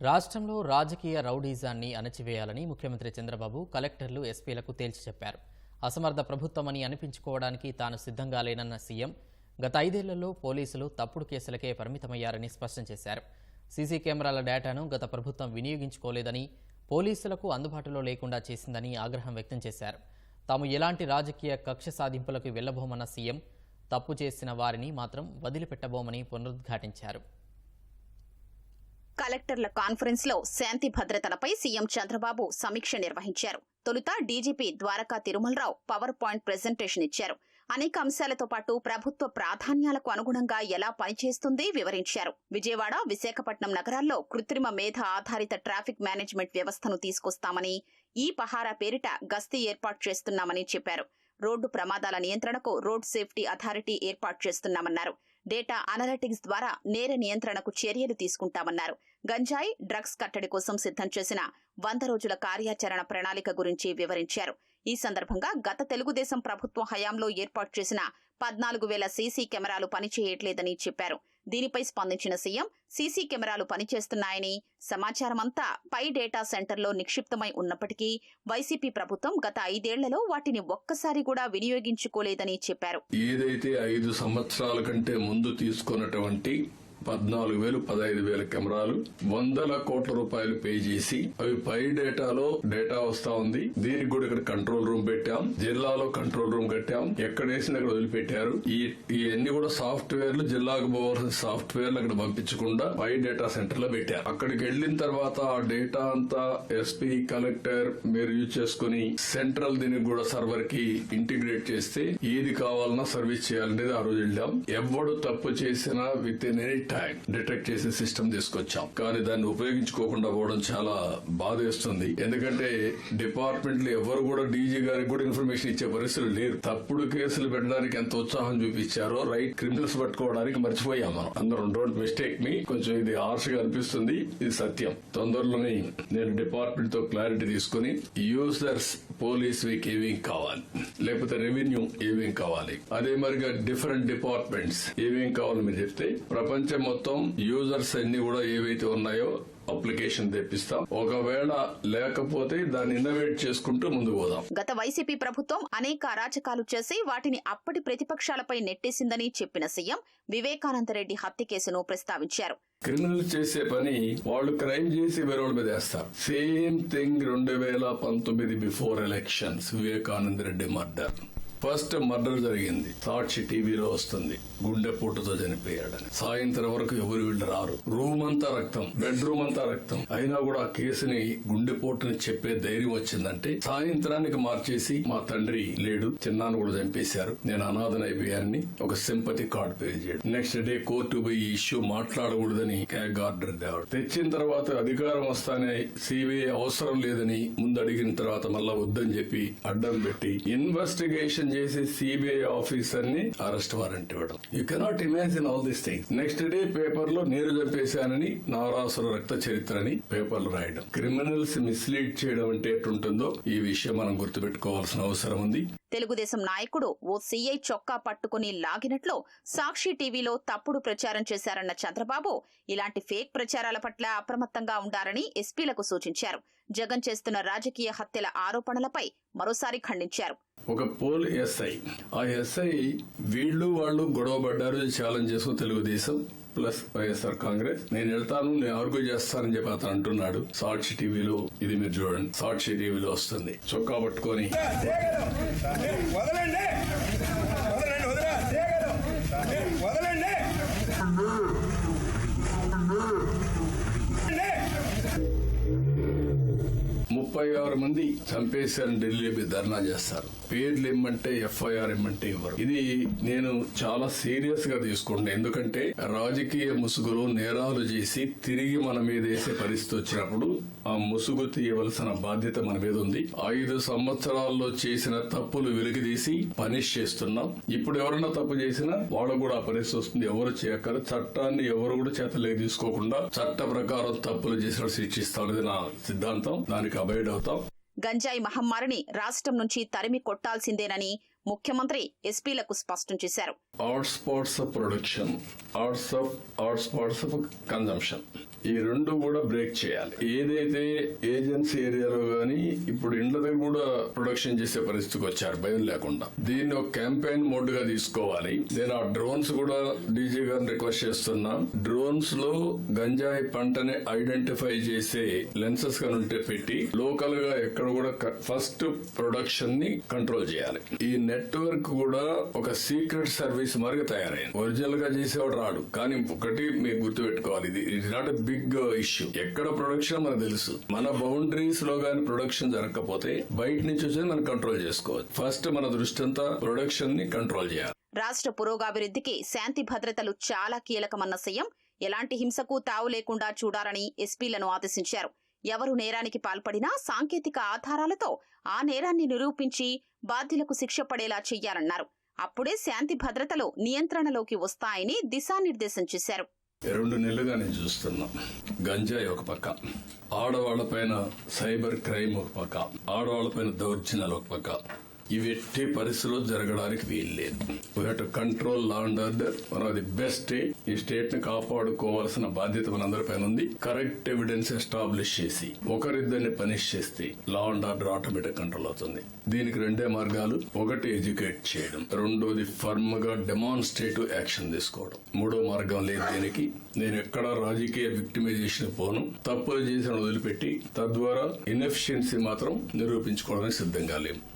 రాష్ట్రంలో రాజకీయ రౌడీజాన్ని అణచివేయాలని ముఖ్యమంత్రి చంద్రబాబు కలెక్టర్లు ఎస్పీలకు తేల్చి చెప్పారు. అసమర్థ ప్రభుత్వమని అనిపించుకోవడానికి తాను సిద్ధంగా లేనన్న సీఎం గత ఐదేళ్ళలో పోలీసులు తప్పుడు కేసులకే పరిమితమయ్యారని స్పష్టం చేశారు. సీసీ కెమెరాల డేటాను గత ప్రభుత్వం వినియోగించుకోలేదని పోలీసులకు అందుబాటులో లేకుండా చేసిందని ఆగ్రహం వ్యక్తం చేశారు. తాము ఎలాంటి రాజకీయ కక్ష సాధింపులకు వెళ్ళబోమన్న సీఎం తప్పు చేసిన వారిని మాత్రం వదిలిపెట్టబోమని పునరుద్ఘాటించారు. కలెక్టర్ల కాన్ఫరెన్స్లో శాంతి భద్రతలపై సీఎం చంద్రబాబు సమీక్ష నిర్వహించారు. తొలుత DGP Dwaraka Tirumala Rao power point presentation ఇచ్చారు. అనేక అంశాలతో పాటు ప్రభుత్వ ప్రాధాన్యాలకు అనుగుణంగా ఎలా పనిచేస్తుంది వివరించారు. విజయవాడ విశాఖపట్నం నగరాల్లో కృత్రిమ మేధ ఆధారిత ట్రాఫిక్ మేనేజ్మెంట్ వ్యవస్థను తీసుకొస్తామని ఈ పహారా పేరిట గస్తీ ఏర్పాటు చేస్తున్నామని చెప్పారు. రోడ్డు ప్రమాదాల నియంత్రణకు రోడ్ సేఫ్టీ అథారిటీ ఏర్పాటు చేస్తున్నామన్నారు. డేటా అనలిటిక్స్ ద్వారా నేర నియంత్రణకు చర్యలు తీసుకుంటామన్నారు. గంజాయి డ్రగ్స్ కట్టడి కోసం సిద్ధం చేసిన వంద రోజుల కార్యాచరణ ప్రణాళిక గురించి వివరించారు. ఈ సందర్భంగా గత తెలుగుదేశం ప్రభుత్వం హయాంలో ఏర్పాటు చేసిన పద్నాలుగు వేల సీసీ కెమెరాలు పనిచేయట్లేదని చెప్పారు. దీనిపై స్పందించిన సీఎం సీసీ కెమెరాలు పనిచేస్తున్నాయని సమాచారమంతా పై డేటా సెంటర్లో నిక్షిప్తమై ఉన్నప్పటికీ వైసీపీ ప్రభుత్వం గత ఐదేళ్ళలో వాటిని ఒక్కసారి కూడా వినియోగించుకోలేదని చెప్పారు. ఏదైతే ఐదు సంవత్సరాల కంటే ముందు తీసుకున్నటువంటి పద్నాలుగు వేలు పదహైదు వేల కెమెరాలు వందల కోట్ల రూపాయలు పే చేసి అవి పై డేటాలో డేటా వస్తా ఉంది. దీనికి కూడా ఇక్కడ కంట్రోల్ రూమ్ పెట్టాం. జిల్లాలో కంట్రోల్ రూమ్ కట్టాం. ఎక్కడ వేసిన అక్కడ వదిలిపెట్టారు. ఈ ఇవన్నీ కూడా సాఫ్ట్వేర్లు జిల్లాకు పోవాల్సిన సాఫ్ట్వేర్లు అక్కడ పంపించకుండా పై డేటా సెంటర్లో పెట్టారు. అక్కడికి వెళ్ళిన తర్వాత ఆ డేటా అంతా ఎస్పీ కలెక్టర్ మీరు యూజ్ చేసుకుని సెంట్రల్ దీనికి కూడా సర్వర్కి ఇంటిగ్రేట్ చేస్తే ఏది కావాలన్నా సర్వీస్ చేయాలనేది ఆ రోజు వెళ్ళాం. ఎవడు తప్పు చేసినా within any time detect చేసే సిస్టమ్ తీసుకొచ్చాం. కానీ దాన్ని ఉపయోగించుకోకుండా పోవడం చాలా బాధేస్తుంది. ఎందుకంటే డిపార్ట్మెంట్లో ఎవరు కూడా డీజీ గారికి కూడా ఇన్ఫర్మేషన్ ఇచ్చే పరిస్థితులు లేరు. తప్పుడు కేసులు పెట్టడానికి ఎంత ఉత్సాహం చూపించారో రైట్ క్రిమినల్స్ పట్టుకోవడానికి మర్చిపోయాం మనం. అందరం డోంట్ మిస్టేక్ మీ కొంచెం ఇది ఆర్షగా అనిపిస్తుంది. ఇది సత్యం. తొందరలోనే నేను డిపార్ట్మెంట్తో క్లారిటీ తీసుకుని యూజర్స్ పోలీస్ వీక్ ఏమేం కావాలి. లేకపోతే రెవెన్యూ ఏమేం కావాలి. అదే మరిగా డిఫరెంట్ డిపార్ట్మెంట్స్ ఏమేం కావాలి మీరు చెప్తే ప్రపంచం మొత్తం యూజర్స్ అన్ని కూడా ఏవైతే ఉన్నాయో అప్లికేషన్ తెప్పిస్తాం. ఒకవేళ లేకపోతే దాన్ని ఇన్నోవేట్ చేసుకుంటూ ముందుకు పోదాం. గత వైసీపీ ప్రభుత్వం అనేక అరాచకాలు చేసి వాటిని అప్పటి ప్రతిపక్షాలపై నెట్టేసిందని చెప్పిన సీఎం వివేకానందరెడ్డి హత్య కేసును ప్రస్తావించారు. క్రిమినల్ చేసే పని వాళ్ళు క్రైమ్ చేసి వేరే మీద వేస్తారు. సేమ్ థింగ్ రెండు వేల పంతొమ్మిది before elections Vivekananda Reddy murder. First murder జరిగింది. సాక్షి టీవీలో వస్తుంది. గుండె పూటతో చనిపోయాడని. సాయంత్రం వరకు ఎవరు వీళ్ళు రారు. రూమ్ అంతా రక్తం. బెడ్రూమ్ అంతా రక్తం. అయినా కూడా ఆ కేసుని గుండెపోటుని చెప్పే ధైర్యం వచ్చిందంటే సాయంత్రానికి మార్చేసి మా తండ్రి లేడు. చిన్నాను కూడా చంపేశారు. నేను అనాథన అయిపోయానని ఒక సింపతి కార్డు పే చేయడం. నెక్స్ట్ డే కోర్టు పోయి ఇష్యూ మాట్లాడకూడదని క్యాగ్ ఆర్డర్ తేవడం తెచ్చిన తర్వాత అధికారం వస్తానే సిబిఐ అవసరం లేదని ముందు అడిగిన తర్వాత మళ్ళా వద్దని చెప్పి అడ్డం పెట్టి ఇన్వెస్టిగేషన్ చేసే సిబిఐ ఆఫీసర్ని అరెస్ట్ వారెంట్ ఇవ్వడం. You cannot imagine all this things next day పేపర్లో నీరు చంపేశానని నారాసుర రక్త చరిత్ర అని పేపర్లు రాయడం. క్రిమినల్స్ మిస్లీడ్ చేయడం అంటే ఎట్టుంటుందో ఈ విషయం మనం గుర్తుపెట్టుకోవాల్సిన అవసరం ఉంది. తెలుగుదేశం నాయకుడు ఓ సీఐ చొక్కా పట్టుకుని లాగినట్లు సాక్షి టీవీలో తప్పుడు ప్రచారం చేశారన్న చంద్రబాబు ఇలాంటి ఫేక్ ప్రచారాల పట్ల అప్రమత్తంగా ఉండాలని ఎస్పీలకు సూచించారు. జగన్ చేస్తున్న రాజకీయ హత్యల ఆరోపణలపై మరోసారి ఖండించారు. ఒక పోల్ ఎస్ఐ. ఆ ఎస్ఐ వీళ్ళు వాళ్ళు గొడవ పడ్డారు ఛాలెంజ్ చేసుకుని తెలుగుదేశం ప్లస్ వైఎస్ఆర్ కాంగ్రెస్. నేను వెళ్తాను నేను ఆర్గ్యూ చేస్తానని చెప్పి అతను అంటున్నాడు. సాక్షి టీవీలో ఇది మీరు చూడండి. సాక్షి టీవీలో వస్తుంది. చొక్కా పట్టుకొని. ఆరు మంది చంపేశారని ఢిల్లీ ధర్నా చేస్తారు. పేర్లు ఇమ్మంటే ఎఫ్ఐఆర్ ఇమ్మంటే ఇవ్వరు ఇది నేను చాలా సీరియస్గా తీసుకుంటాను ఎందుకంటే రాజకీయ ముసుగులో నేరాలు చేసి తిరిగి మన మీద వేసే పరిస్థితి వచ్చినప్పుడు ఆ ముసుగు తీయవలసిన బాధ్యత మన మీద ఉంది. ఐదు సంవత్సరాల్లో చేసిన తప్పులు వెలికితీసి పనిష్ చేస్తున్నాం. ఇప్పుడు ఎవరైనా తప్పు చేసినా వాళ్ళకు కూడా ఆ పరిస్థితి వస్తుంది. ఎవరు చేయక్కర చట్టాన్ని ఎవరు కూడా చేతలేక తీసుకోకుండా చట్ట ప్రకారం తప్పులు చేసిన శిక్షిస్తామనేది నా సిద్ధాంతం. దానికి అబైడ్ అవుతాం. గంజాయి మహమ్మారిని రాష్ట్రం నుంచి తరిమి కొట్టాల్సిందేనని ముఖ్యమంత్రి ఎస్పీలకు స్పష్టం చేశారు. Arts parts of production arts of arts spots of consumption ఈ రెండు కూడా బ్రేక్ చేయాలి. ఏదైతే ఏజెన్సీ ఏరియాలో గానీ ఇప్పుడు ఇండ్ల దగ్గర కూడా ప్రొడక్షన్ చేసే పరిస్థితికి వచ్చారు భయం లేకుండా. దీన్ని ఒక క్యాంపెయిన్ మోడ్గా తీసుకోవాలి. నేను ఆ డ్రోన్స్ కూడా డీజీ గారిని రిక్వెస్ట్ చేస్తున్నా. డ్రోన్స్లో గంజాయి పంటని ఐడెంటిఫై చేసే లెన్సెస్గా ఉంటే పెట్టి లోకల్గా ఎక్కడ కూడా ఫస్ట్ ప్రొడక్షన్ని కంట్రోల్ చేయాలి. ఈ నెట్వర్క్ కూడా ఒక సీక్రెట్ సర్వీస్ సుమారుగా తయారైంది. ఒరిజినల్గా చేసేవాడు రాడు. కానీ ఒకటి మీరు గుర్తుపెట్టుకోవాలి. ఇది it not a big issue ఎక్కడ ప్రొడక్షన్ మనకు తెలుసు. మన బౌండరీస్లో గానీ ప్రొడక్షన్ జరగకపోతే బయట నుంచి వచ్చేది మనం కంట్రోల్ చేసుకోవచ్చు. ఫస్ట్ మన దృష్టి అంతా ప్రొడక్షన్ని కంట్రోల్ చేయాలి. రాష్ట్ర పురోగాభివృద్ధికి శాంతి భద్రతలు చాలా కీలకమన్న సీఎం ఎలాంటి హింసకు తావు లేకుండా చూడాలని ఎస్పీలను ఆదేశించారు. ఎవరు నేరానికి పాల్పడినా సాంకేతిక ఆధారాలతో ఆ నేరాన్ని నిరూపించి బాధ్యులకు శిక్ష పడేలా చెయ్యాలన్నారు. అప్పుడే శాంతి భద్రతలు నియంత్రణలోకి వస్తాయని దిశానిర్దేశం చేశారు. రెండు నెలలుగా నేను చూస్తున్నా. గంజాయి ఒక పక్క ఆడవాళ్ళ పైన సైబర్ క్రైమ్ ఒక పక్క ఆడవాళ్ళ పైన దౌర్జన్యాలు ఒక పక్క. ఇవి ఎట్టి పరిస్థితుల్లో జరగడానికి వీల్లేదు. We to control law and order the best ఈ స్టేట్ని కాపాడుకోవాల్సిన బాధ్యత మనందరి పైన ఉంది. కరెక్ట్ ఎవిడెన్స్ ఎస్టాబ్లిష్ చేసి ఒకరిద్దరిని పనిష్ చేస్తే law and order automatic control అవుతుంది. దీనికి రెండే మార్గాలు. ఒకటి ఎడ్యుకేట్ చేయడం. రెండోది ఫర్మ్గా డెమాన్స్ట్రేటివ్ యాక్షన్ తీసుకోవడం. మూడో మార్గం లేదు దీనికి. నేను ఎక్కడ రాజకీయ విక్టిమైజేషన్ పోను. తప్పులు చేసిన వదిలిపెట్టి తద్వారా ఇన్ఎఫిషియన్సీ మాత్రం నిరూపించుకోవడానికి సిద్ధంగా లేము.